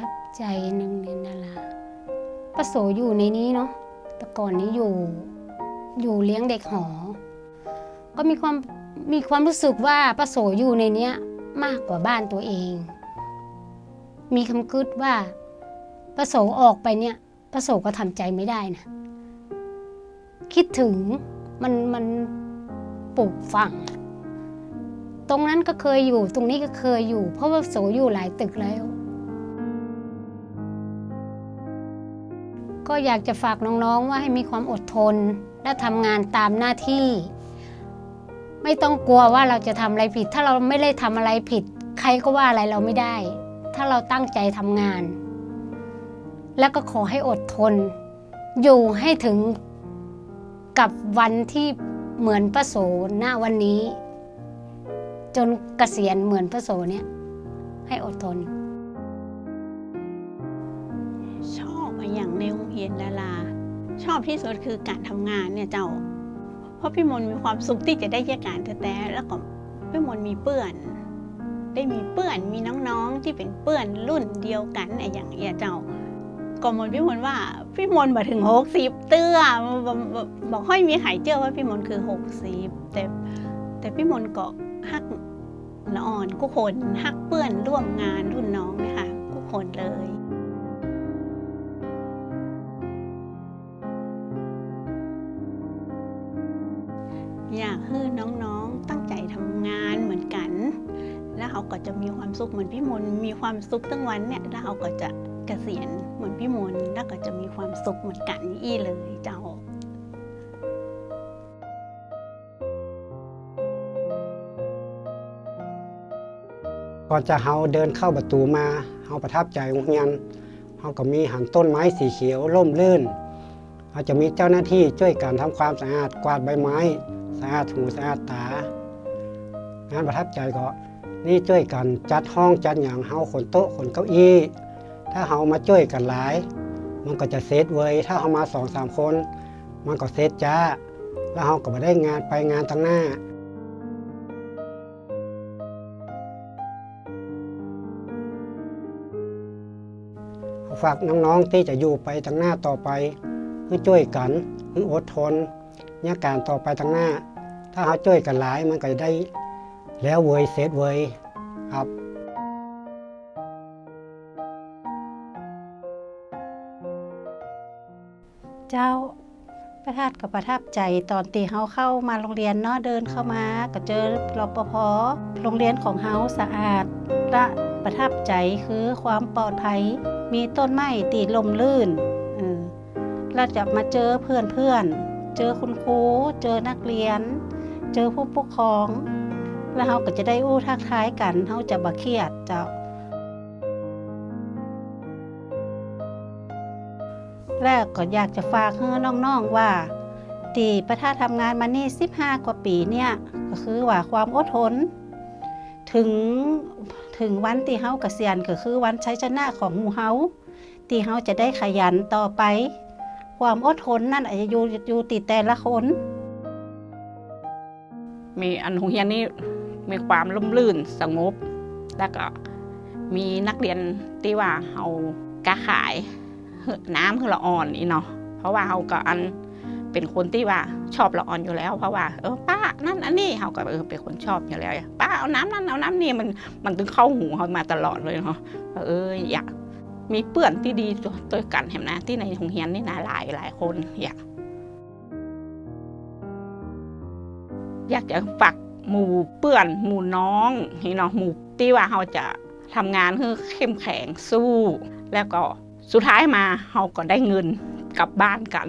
ทับใจหนึ่งเนี่ยนาราป้าโสอยู่ในนี้เนาะแต่ก่อนนี้อยู่ อยู่เลี้ยงเด็กหอ ก็มีความมีความรู้สึกว่าป้าโสอยู่ในเนี้ยมากกว่าบ้านตัวเอง มีคำกึดว่าป้าโสออกไปเนี่ยป้าโสก็ทำใจไม่ได้นะคิดถึงมันมันปลูกฝัง ตรงนั้นก็เคยอยู่ ตรงนี้ก็เคยอยู่ เพราะว่าโสอยู่หลายตึกแล้ว ก็อยากจะฝากน้องๆว่าให้มีความอดทน และทำงานตามหน้าที่ ไม่ต้องกลัวว่าเราจะทำอะไรผิด ถ้าเราไม่ได้ทำอะไรผิด ใครก็ว่าอะไรเราไม่ได้ ถ้าเราตั้งใจทำงาน แล้วก็ขอให้อดทน อยู่ให้ถึงกับวันที่เหมือนพระโสหน้าวันนี้ จนเกษียณเหมือนพระโสเนี่ยให้อดทน อย่างในโรงเรียนดารา ชอบที่สุดคือการทำงานเนี่ยเจ้า เพราะพี่มนมีความสุขที่จะได้แยกการแต่แล้วก็พี่มนมีเพื่อน ได้มีเพื่อนมีน้องๆที่เป็นเพื่อนรุ่นเดียวกันอย่างเงี้ยเจ้าก็มนพี่มนว่าพี่มนมาถึงหกสิบเตื้อบอกค่อยมีใครเชื่อว่าพี่มนคือหกสิบแต่แต่พี่มนก็ฮักละอ่อนกุคนฮักเพื่อนร่วมงานรุ่นน้องนะคะกุคนเลย เขาก็จะมีความสุขเหมือนพี่มนมีความสุขทั้งวันเนี่ยแล้วเขาก็จะเกษียณเหมือนพี่มนแล้วก็จะมีความสุขเหมือนกันอี้เลยเจ้าก่อนจะเฮาเดินเข้าประตูมาเฮาประทับใจโรงเรียนเฮาก็มีหันต้นไม้สีเขียวร่มรื่นเราจะมีเจ้าหน้าที่ช่วยกันทำความสะอาดกวาดใบไม้ สะอาดหูสะอาดตางานประทับใจก็ นี่ช่วยกันจัดห้องจัดอย่างเฮาขนโต๊ะขนเก้าอี้ ถ้าเฮามาช่วยกันหลาย มันก็จะเซตเวยถ้าเฮามาสองสามคน มันก็เซตจ้า แล้วเฮาก็มาได้งานไปงานตั้งหน้าฝากน้องๆที่จะอยู่ไปทางหน้าต่อไปคือช่วยกันคืออดทนเนี่ยการต่อไปทางหน้า ถ้าเขาช่วยกันหลายมันก็จะได้ แล้วเวยเสร็จเวยครับเจ้าประทับกับประทับใจตอนตีเฮาเข้ามาโรงเรียนเนาะเดินเข้ามาก็เจอรปภโรงเรียนของเฮาสะอาดและประทับใจคือความปลอดภัย มีต้นไม้ตีลมลื่นเออแล้วจะมาเจอเพื่อนเพื่อนๆเจอคุณครู เจอนักเรียน เจอผู้ปกครอง แล้วเฮาก็จะได้อู้ทักทายกันเฮาจะบ่เครียดเจ้า แล้วก็อยากจะฝากให้น้องๆว่าตีประท่าทำงานมานี่ 15 กว่าปีเนี่ย ก็คือว่าความอดทน ถึงถึงวันที่เฮาเกษียณก็คือวันใชัยชนะของหมู่เฮาที่เฮาจะได้ขยันต่อไป ความอดทนนั่นอาจจะอยู่อยู่ติดแต่ละคน มีอันโรงเรียนนี้ มีความร่มรื่นสงบ แล้วก็มีนักเรียนที่ว่าเอากะขายเหือน้ำคือละอ่อนนี่เนาะเพราะว่าเขาก็อันเป็นคนที่ว่าชอบละอ่อนอยู่แล้ว เพราะว่าเออป้านั่นอันนี้เขาก็เออเป็นคนชอบอยู่แล้วป้าเอาน้ำนั่นเอาน้ำนี่มันมันถึงเข้าหูเขามาตลอดเลยเนาะเอออยากมีเพื่อนที่ดีตัวกันเห็นนะที่ในโรงเรียนนี่นะหลายหลายคนอยากอยากจะฝาก หมู่เปื่อนหมู่น้องนี่เนาะหมู่ที่ว่าเขาจะทำงานให้เข้มแข็งสู้ แล้วก็สุดท้ายมาเขาก็ได้เงินกลับบ้านกัน